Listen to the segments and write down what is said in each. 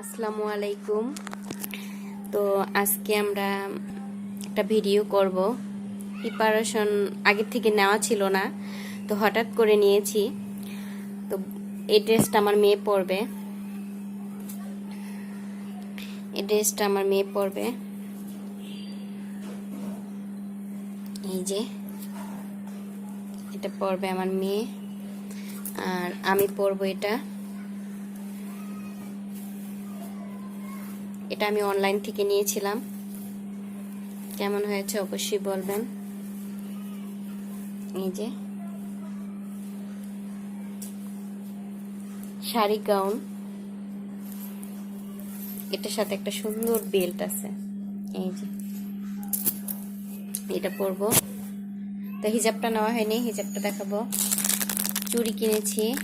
আসসালামু আলাইকুম। তো আজকে আমরা একটা ভিডিও করব। প্রিপারেশন আগে থেকে নেওয়া ছিল না, তো হঠাৎ করে নিয়েছি। তো এই ড্রেসটা আমার মেয়ে পরবে। এই ড্রেসটা আমার মেয়ে পরবে। এই যে, এটা পরবে আমার মেয়ে। আর আমি পরবো এটা। এটা আমি অনলাইন থেকে নিয়েছিলাম। কেমন হয়েছে অবশ্যই বলবেন। এই যে। শাড়ি গাউন এটার সাথে একটা সুন্দর বেল্ট আছে। এই যে। এটা পরবো। তো হিজাবটা নেওয়া হয়নি, হিজাবটা দেখাবো। চুড়ি কিনেছি।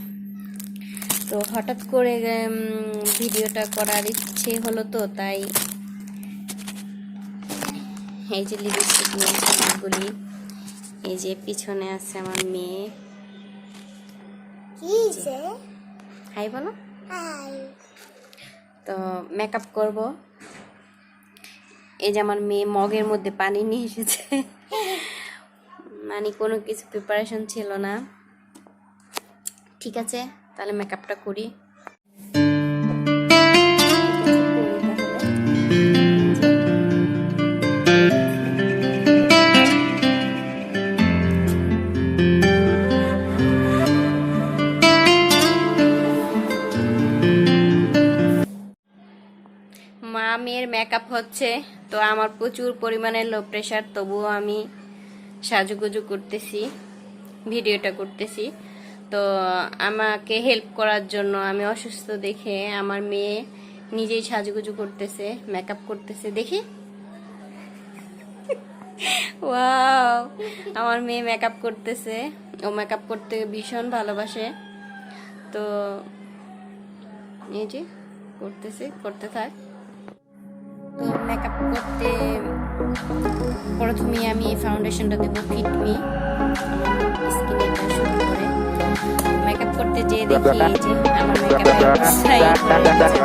তো হঠাৎ করে ভিডিওটা করার ইচ্ছে হলো তো তাই এই যে লিপস্টিক নিয়েছি অনেকগুলি এই যে পিছনে আছে আমার মেয়ে। হাই বলো। তো মেকআপ করব। এই যে আমার মেয়ে মগের মধ্যে পানি নিয়ে এসেছে। মানে কোনো কিছু প্রিপারেশন ছিল না। ঠিক আছে? তাহলে মেকআপটা করি। মা, মেয়ের মেকআপ হচ্ছে, তো আমার প্রচুর পরিমাণে লো প্রেশার তবুও আমি সাজুগুজু করতেছি, ভিডিওটা করতেছি। তো আমাকে হেল্প করার জন্য আমি অসুস্থ দেখে আমার মেয়ে নিজেই সাজুগুজু করতেছে মেকআপ করতেছে, দেখি। ওয়াও আমার মেয়ে মেকআপ করতেছে, ও মেকআপ করতে ভীষণ ভালোবাসে। তো এই যে, করতেছে, করতে থাক। তো মেকআপ করতে প্রথমে আমি ফাউন্ডেশনটা দেবো ফিটমি করে। মেকআপ করতে যেয়ে দেখি যে আমার মেকআপের অবস্থাই করেছ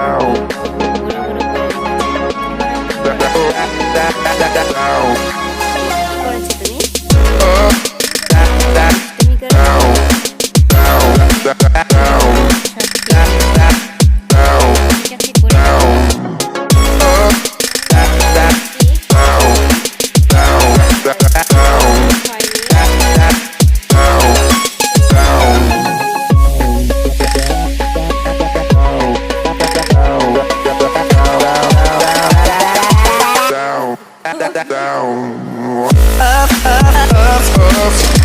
down. Up, up, up, up.